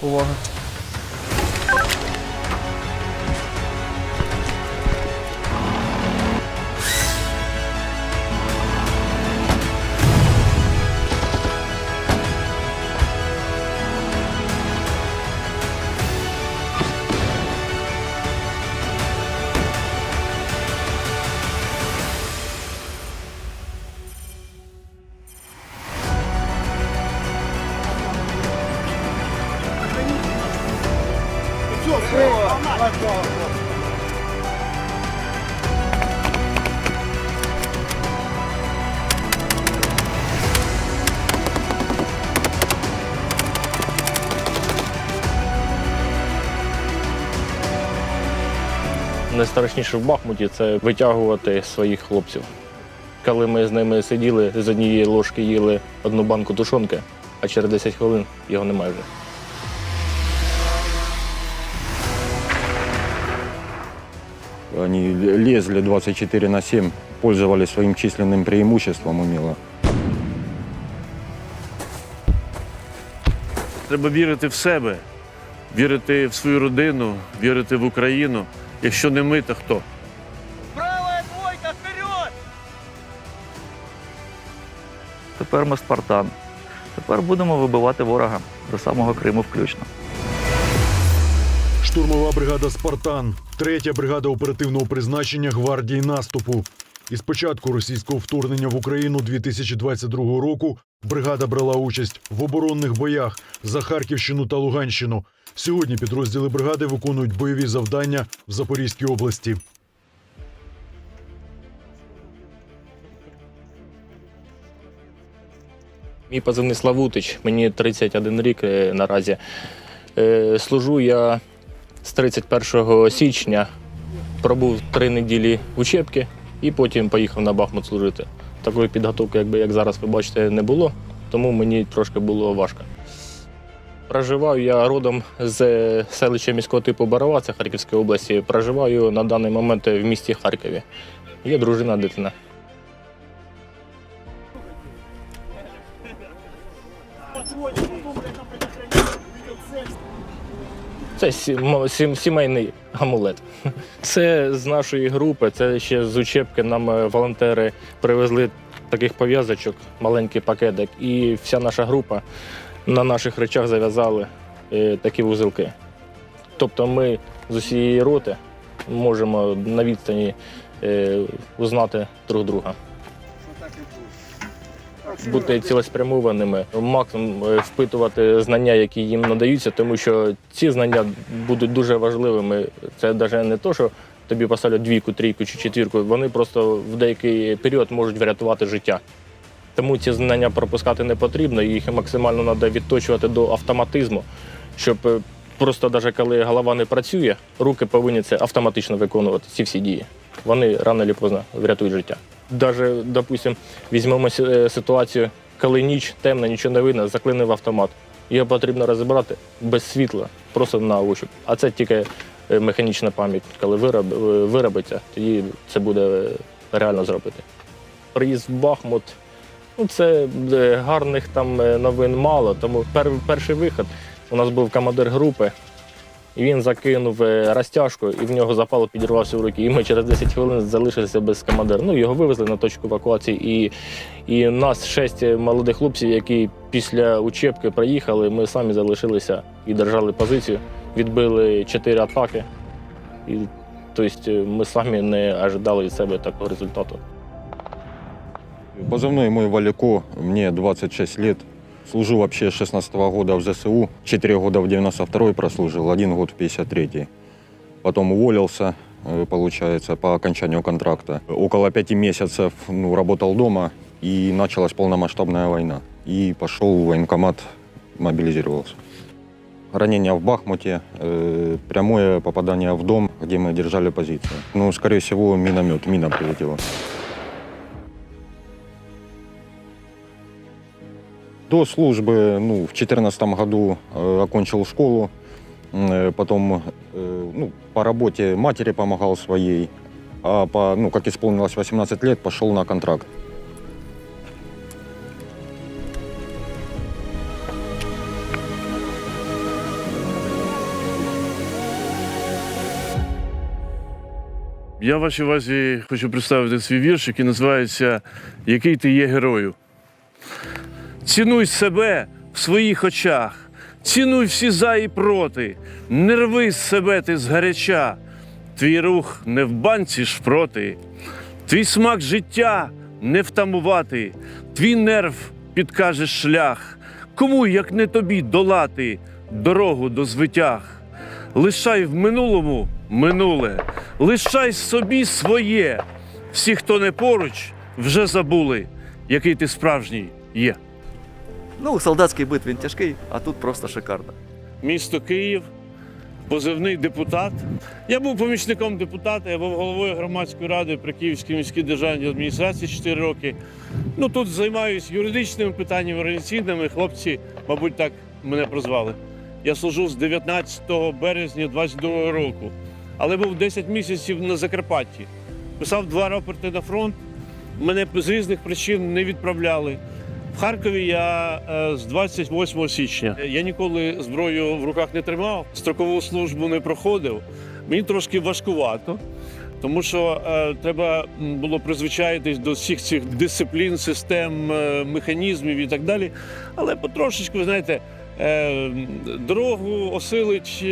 我 Найстрашніше в Бахмуті це витягувати своїх хлопців. Коли ми з ними сиділи, з однієї ложки їли одну банку тушонки, а через 10 хвилин його немає вже. Они лезли 24 на 7, пользовались своим численным преимуществом умело. Треба вірити в себе, вірити в свою родину, вірити в Україну. Якщо не ми, то хто? Правая двойка, вперед! Тепер ми Спартан. Тепер будемо вибивати ворога до самого Криму включно. Штурмова бригада Спартан, третя бригада оперативного призначення гвардії наступу. Із початку російського вторгнення в Україну 2022 року бригада брала участь в оборонних боях за Харківщину та Луганщину. Сьогодні підрозділи бригади виконують бойові завдання в Запорізькій області. Мій позивний Славутич, мені 31 рік е, наразі. Е, Служу я з 31 січня, пробув три неділі учебки і потім поїхав на Бахмут служити. Такої підготовки, якби як зараз ви бачите, не було, тому мені трошки було важко. Проживаю я родом з селища міського типу Барова, це Харківської області. Проживаю на даний момент в місті Харкові. Є дружина, дитина. Це сім- сім- сімейний амулет. Це з нашої групи, це ще з учебки нам е, волонтери привезли таких пов'язочок, маленький пакетик, і вся наша група на наших речах зав'язали е, такі вузелки. Тобто ми з усієї роти можемо на відстані е, узнати друг друга. Бути цілеспрямованими, максимум е, впитувати знання, які їм надаються, тому що ці знання будуть дуже важливими. Це навіть не то, що тобі поставлять двійку, трійку чи четвірку. Вони просто в деякий період можуть врятувати життя. Тому ці знання пропускати не потрібно, їх максимально треба відточувати до автоматизму, щоб е, просто навіть коли голова не працює, руки повинні це автоматично виконувати, ці всі дії. Вони рано чи поздно врятують життя. Даже, допустим, візьмемо е, ситуацію, коли ніч темна, нічого не видно, заклинив автомат. Його потрібно розібрати без світла, просто на ощуп. А це тільки е, механічна пам'ять. Коли е, виробиться, тоді це буде реально зробити. Приїзд в Бахмут. Ну, це гарних там новин мало. Тому пер, перший вихід у нас був командир групи, він закинув е, розтяжку, і в нього запало, підірвався в руки. І ми через 10 хвилин залишилися без командира. Ну, його вивезли на точку евакуації. І, і нас шесть молодих хлопців, які після учебки приїхали, ми самі залишилися і держали позицію, відбили чотири атаки. І, тобто ми самі не ожидали від себе такого результату. Позывной мой Валико, мне 26 лет. Служу вообще с 16 года в ЗСУ. 4 года в 92-й прослужил, один год в 53-й. Потом уволился, э, получается, по окончанию контракта. Около пяти месяцев ну, работал дома, и началась полномасштабная война. И пошел в военкомат, мобилизировался. Ранение в Бахмуте, э, прямое попадание в дом, где мы держали позицию. Ну, скорее всего, миномет, мина прилетела. До службы ну, в 2014 году э, окончил школу, э, потом э, ну, по работе матери помогал своей, а по, ну, как исполнилось 18 лет, пошел на контракт. Я вашій увазі хочу представити свій вірш, який називається Який ти є герою. Цінуй себе в своїх очах, цінуй всі за і проти, не рви з себе ти згаряча, твій рух не в банці шпроти, твій смак життя не втамувати, твій нерв підкаже шлях, кому, як не тобі, долати дорогу до звитяг. Лишай в минулому минуле, лишай собі своє. Всі, хто не поруч, вже забули, який ти справжній є. Ну, солдатський бит він тяжкий, а тут просто шикарно. Місто Київ, позивний депутат. Я був помічником депутата, я був головою громадської ради при Київській міській державній адміністрації 4 роки. Ну тут займаюся юридичними питаннями, організаційними. Хлопці, мабуть, так мене прозвали. Я служу з 19 березня 22 року, але був 10 місяців на Закарпатті. Писав два рапорти на фронт. Мене з різних причин не відправляли. Харкові я е, з 28 січня. Я ніколи зброю в руках не тримав, строкову службу не проходив. Мені трошки важкувато, тому що е, треба було призвичаїтись до всіх цих дисциплін, систем, е, механізмів і так далі. Але потрошечку, ви знаєте, дорогу осилить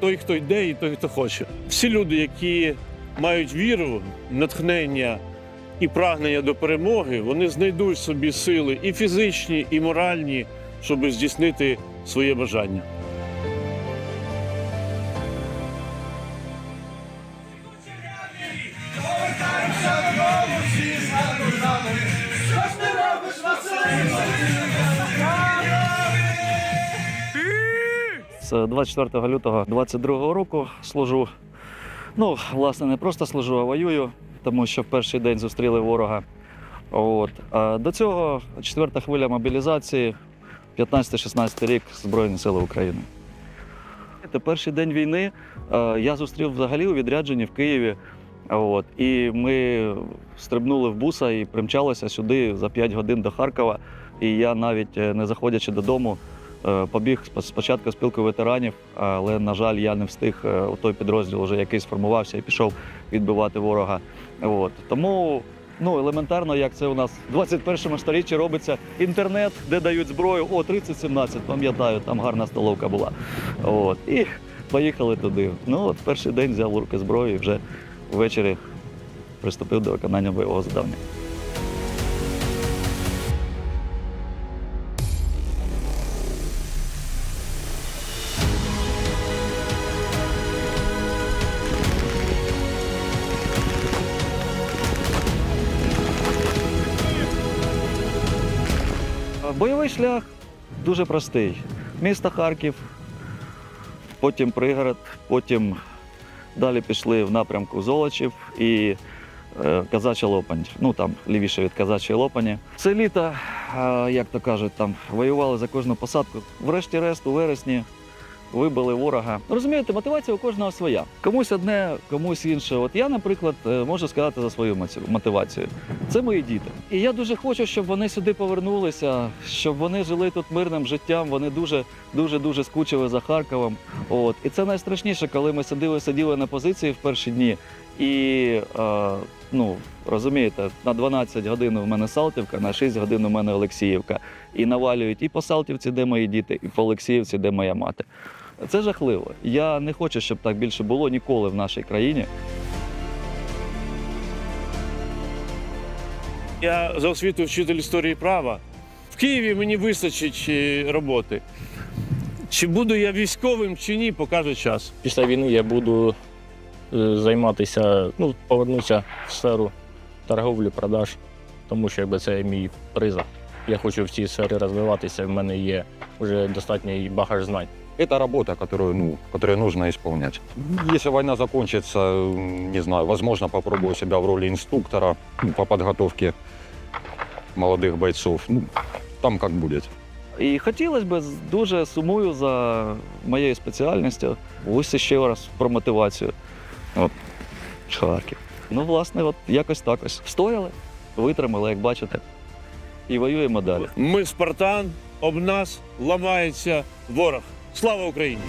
той, хто йде, і той, хто хоче. Всі люди, які мають віру, натхнення і прагнення до перемоги, вони знайдуть собі сили і фізичні, і моральні, щоб здійснити своє бажання. З 24 лютого 22 року служу. Ну, власне, не просто служу, а воюю, тому що в перший день зустріли ворога. От. До цього четверта хвиля мобілізації, 15-16 рік Збройні Сили України. Це перший день війни е, я зустрів взагалі у відрядженні в Києві. От. І ми стрибнули в буса і примчалися сюди за 5 годин до Харкова. І я навіть е, не заходячи додому, побіг спочатку спілку ветеранів, але, на жаль, я не встиг е, у той підрозділ, вже який сформувався і пішов відбивати ворога. От. Тому ну, елементарно, як це у нас в 21 столітті робиться інтернет, де дають зброю. О, 3017, пам'ятаю, там гарна столовка була. От. І поїхали туди. Ну, от перший день взяв руки зброю і вже ввечері приступив до виконання бойового завдання. Бойовий шлях дуже простий. Місто Харків, потім пригород, потім далі пішли в напрямку Золочів і е, Казача Лопань. Ну там лівіше від Казачої Лопані. Це літо, як то кажуть, там воювали за кожну посадку. Врешті-решт, у вересні вибили ворога. Ну, Розумієте, мотивація у кожного своя. Комусь одне, комусь інше. От я, наприклад, е, можу сказати за свою мотивацію. Це мої діти. І я дуже хочу, щоб вони сюди повернулися, щоб вони жили тут мирним життям. Вони дуже, дуже, дуже скучили за Харковом. От і це найстрашніше, коли ми сиділи, сиділи на позиції в перші дні. І е, ну розумієте, на 12 годин у мене Салтівка, на 6 годин у мене Олексіївка. І навалюють і по Салтівці, де мої діти, і по Олексіївці, де моя мати. Це жахливо. Я не хочу, щоб так більше було ніколи в нашій країні. Я за освітою вчитель історії права. В Києві мені вистачить е, роботи. Чи буду я військовим, чи ні, покаже час. Після війни я буду е, займатися, ну, повернуся в сферу торговлі, продаж, тому що якби це мій приза. Я хочу в цій сфері розвиватися, в мене є вже достатній багаж знань. Это работа, которую, ну, которую нужно исполнять. Если война закончится, не знаю, возможно, попробую себя в роли инструктора ну, по подготовке молодых бойцов. Ну, там как будет. І хотілося б, дуже сумую за моєю спеціальністю. Ось ще раз про мотивацію. От, Харків. Ну, власне, от якось так ось. Встояли, витримали, як бачите, і воюємо далі. Ми Спартан, об нас ламається ворог. Слава Україні!